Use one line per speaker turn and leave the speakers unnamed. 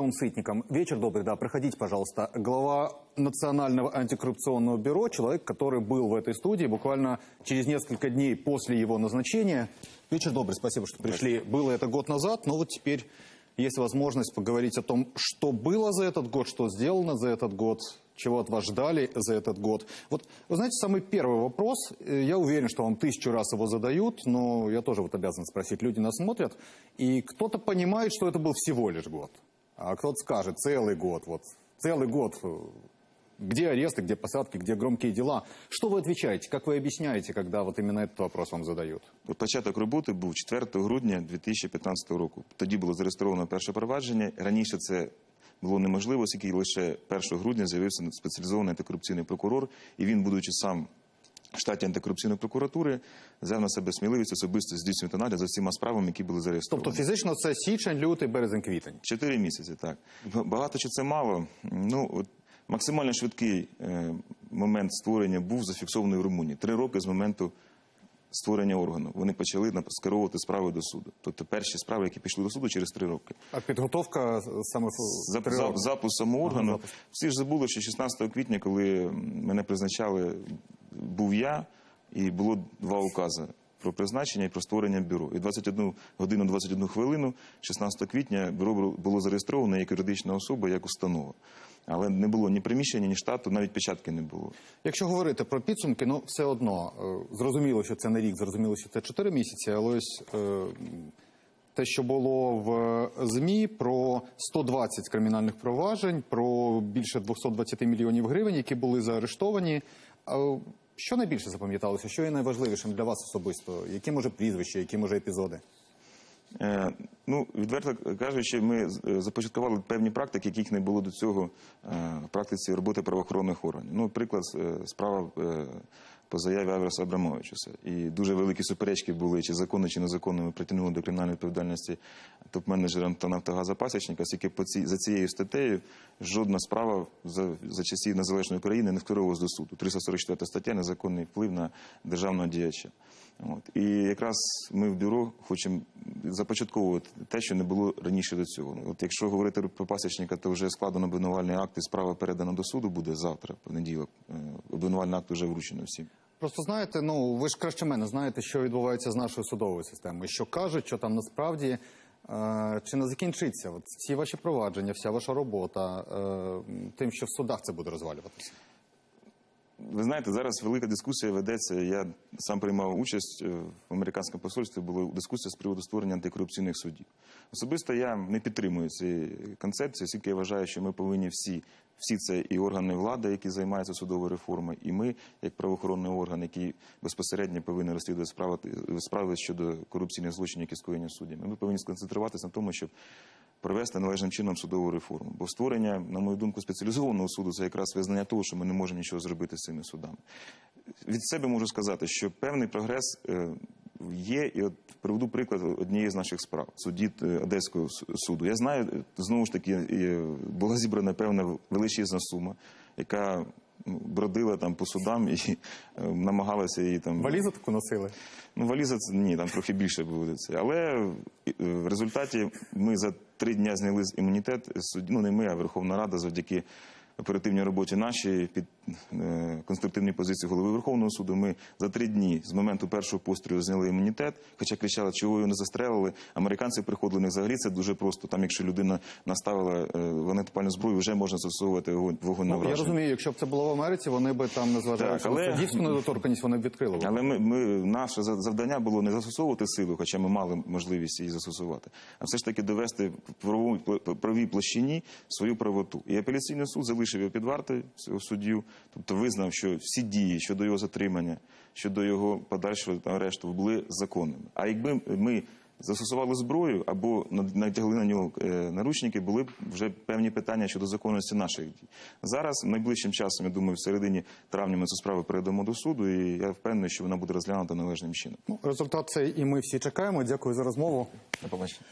Он Сытником. Вечер добрый, да, проходите, пожалуйста. Глава Национального антикоррупционного бюро, человек, который был в этой студии буквально через несколько дней после его назначения. Вечер добрый, спасибо, что пришли. Было это год назад, но вот теперь есть возможность поговорить о том, что было за этот год, что сделано за этот год, чего от вас ждали за этот год. Вот, вы знаете, самый первый вопрос, э, я уверен, что вам тысячу раз его задают, но я тоже вот обязан спросить, люди нас смотрят, и кто-то понимает, что это был всего лишь год, а кто-то скажет, целый год, вот, целый год, э, где аресты, где посадки, где громкие дела. Что вы отвечаете, как вы объясняете, когда вот именно этот вопрос вам задают?
Початок роботи був 4 грудня 2015 року. Тоді було зареєстровано перше провадження. Раніше це було неможливо, оскільки лише 1 грудня з'явився спеціалізований антикорупційний прокурор, і він, будучи сам в штаті антикорупційної прокуратури, взяв на себе сміливість особисто здійснювати нагляд за всіма справами, які були зареєстровані.
Тобто фізично це січень, лютий, березень, квітень.
Чотири місяці, так. Багато чи це мало? Ну, от максимально швидкий е, момент створення був зафіксований в Румунії. Три роки з моменту створення органу. Вони почали скеровувати справи до суду. Тобто перші справи, які пішли до суду через три роки.
А підготовка саме в
За,
три роки?
запуск самого органу.
Ага, запуск.
Всі ж забули, що 16 квітня, коли мене призначали, був я, і було два укази про призначення і про створення бюро. І 21 годину 21 хвилину, 16 квітня, бюро було- зареєстровано як юридична особа, як установа. Але не було ні приміщення, ні штату, навіть печатки не було.
Якщо говорити про підсумки, ну все одно е, зрозуміло, що це не рік, зрозуміло, що це 4 місяці, але ось е, те, що було в ЗМІ про 120 кримінальних проваджень, про більше 220 мільйонів гривень, які були заарештовані. Що найбільше запам'яталося? Що є найважливішим для вас особисто? Які може прізвища, які може епізоди?
Е, Ну, відверто кажучи, ми е, започаткували певні практики, яких не було до цього е, в практиці роботи правоохоронних органів. Ну, приклад, справа по заяві Аверса Абрамовичуса. І дуже великі суперечки були, чи законно, чи незаконно ми притягнули до кримінальної відповідальності топ-менеджера та Нафтогаза Пасічника, оскільки цій, за цією статтею жодна справа за, часів незалежної України не скеровувалась до суду. 344 стаття незаконний вплив на державного діяча. От. І якраз ми в бюро хочемо започатковувати те, що не було раніше до цього. От якщо говорити про пасічника, то вже складено обвинувальний акт і справа передана до суду буде завтра, понеділок. Е, Обвинувальний акт вже вручено всім.
Просто знаєте, ну ви ж краще мене знаєте, що відбувається з нашою судовою системою, що кажуть, що там насправді е, чи не закінчиться от всі ваші провадження, вся ваша робота е, тим, що в судах це буде розвалюватися.
Ви знаєте, зараз велика дискусія ведеться. Я сам приймав участь е, в американському посольстві. Була дискусія з приводу створення антикорупційних судів. Особисто я не підтримую цієї концепції, оскільки я вважаю, що ми повинні всі, всі це і органи влади, які займаються судовою реформою, і ми, як правоохоронний орган, який безпосередньо повинен розслідувати справи, справи щодо корупційних злочинів, які скоєні суддями. Ми повинні сконцентруватися на тому, щоб провести належним чином судову реформу. Бо створення, на мою думку, спеціалізованого суду це якраз визнання того, що ми не можемо нічого зробити з цими судами. Від себе можу сказати, що певний прогрес е, є, і от приведу приклад однієї з наших справ судді е, Одеського суду. Я знаю, е, знову ж таки, була зібрана певна величезна сума, яка бродила там по судам і е, намагалася її там
Валізу таку носили?
Ну, валіза це ні, там трохи більше буде це. Але е, в результаті ми за три дні зняли імунітет судді, ну не ми, а Верховна Рада завдяки оперативній роботі нашій під е, конструктивній позиції голови Верховного суду. Ми за три дні з моменту першого пострілу зняли імунітет, хоча кричали, чого його не застрелили. Американці приходили них взагалі це дуже просто. Там, якщо людина наставила е, вогнетопальну зброю, вже можна застосовувати вогонь, вогонь на
Ну, я розумію, якщо б це було в Америці, вони би там, незважаючи
Так, але-
на суддівську недоторканість, вони б відкрили. б.
Але ми, ми наше за- завдання було не застосовувати силу, хоча ми мали можливість її застосувати, а все ж таки довести в правовій площині свою правоту. І апеляційний суд залишив його під вартою цього суддю, тобто визнав, що всі дії щодо його затримання, щодо його подальшого арешту були законними. А якби ми застосували зброю або натягли на нього е, наручники, були б вже певні питання щодо законності наших дій. Зараз найближчим часом, я думаю, в середині травня ми цю справу передамо до суду, і я впевнений, що вона буде розглянута належним чином.
Ну, результат цей і ми всі чекаємо. Дякую за розмову.
До побачення.